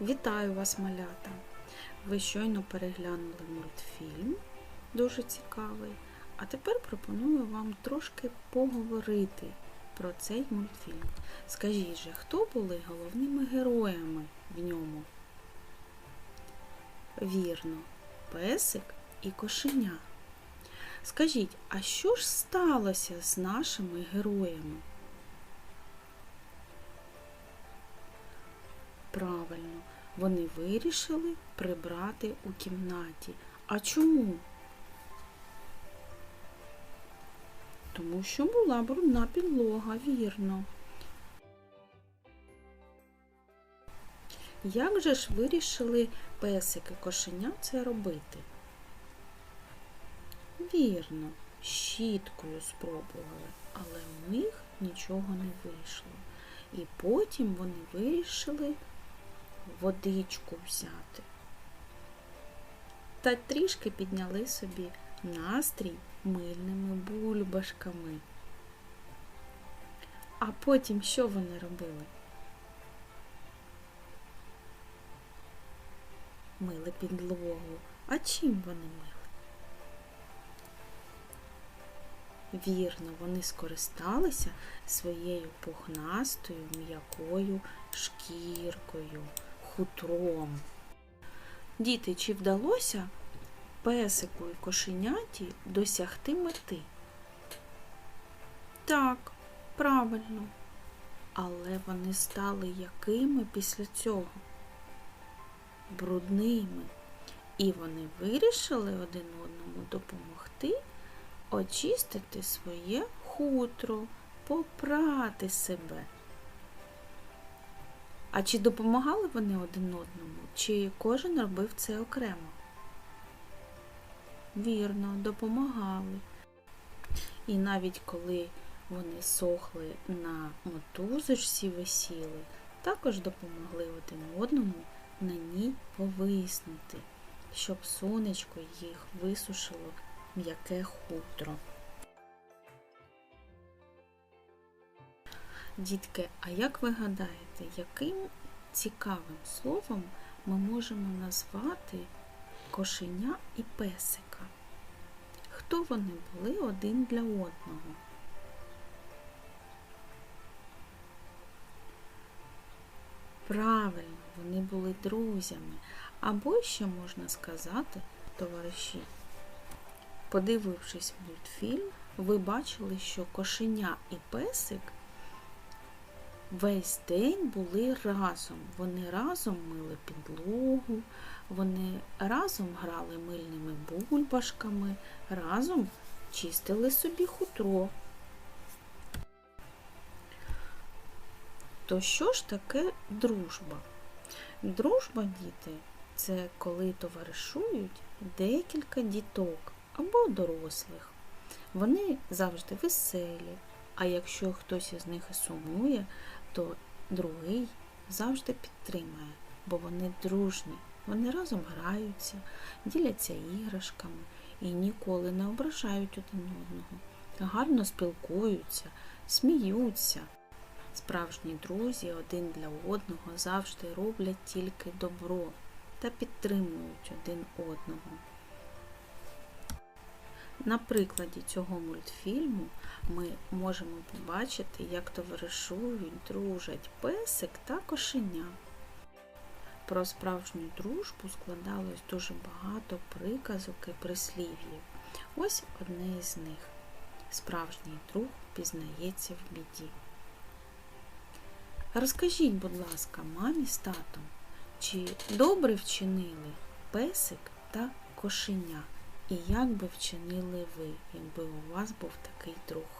Вітаю вас, малята! Ви щойно переглянули мультфільм, дуже цікавий. А тепер пропоную вам трошки поговорити про цей мультфільм. Скажіть же, хто були головними героями в ньому? Вірно, песик і кошеня. Скажіть, а що ж сталося з нашими героями? Правильно, вони вирішили прибрати у кімнаті. А чому? Тому що була брудна підлога, вірно. Як же ж вирішили песики кошеня це робити? Вірно, щіткою спробували, але у них нічого не вийшло. І потім вони вирішили водичку взяти. Та трішки підняли собі настрій мильними бульбашками. А потім що вони робили? Мили підлогу. А чим вони мили? Вірно, вони скористалися своєю пухнастою м'якою шкіркою, хутром. Діти, чи вдалося песику і кошеняті досягти мети? Так, правильно. Але вони стали якими після цього? Брудними. І вони вирішили один одному допомогти очистити своє хутро, попрати себе. А чи допомагали вони один одному, чи кожен робив це окремо? Вірно, допомагали. І навіть коли вони сохли на мотузочці висіли, також допомогли один одному на ній повиснути, щоб сонечко їх висушило м'яке хутро. Дітки, а як ви гадаєте, яким цікавим словом ми можемо назвати кошеня і песика? Хто вони були один для одного? Правильно, вони були друзями, або ще можна сказати, товариші. Подивившись мультфільм, ви бачили, що кошеня і песик весь день були разом. Вони разом мили підлогу, вони разом грали мильними бульбашками, разом чистили собі хутро. То що ж таке дружба? Дружба, діти, це коли товаришують декілька діток або дорослих. Вони завжди веселі, а якщо хтось із них і сумує, то другий завжди підтримає, бо вони дружні, вони разом граються, діляться іграшками і ніколи не ображають один одного, гарно спілкуються, сміються. Справжні друзі один для одного завжди роблять тільки добро та підтримують один одного. На прикладі цього мультфільму ми можемо побачити, як товаришують, дружать песик та кошеня. Про справжню дружбу складалось дуже багато приказок і прислів'їв. Ось одне із них. Справжній друг пізнається в біді. Розкажіть, будь ласка, мамі з татом, чи добре вчинили песик та кошеня? І як би вчинили ви, якби у вас був такий друг?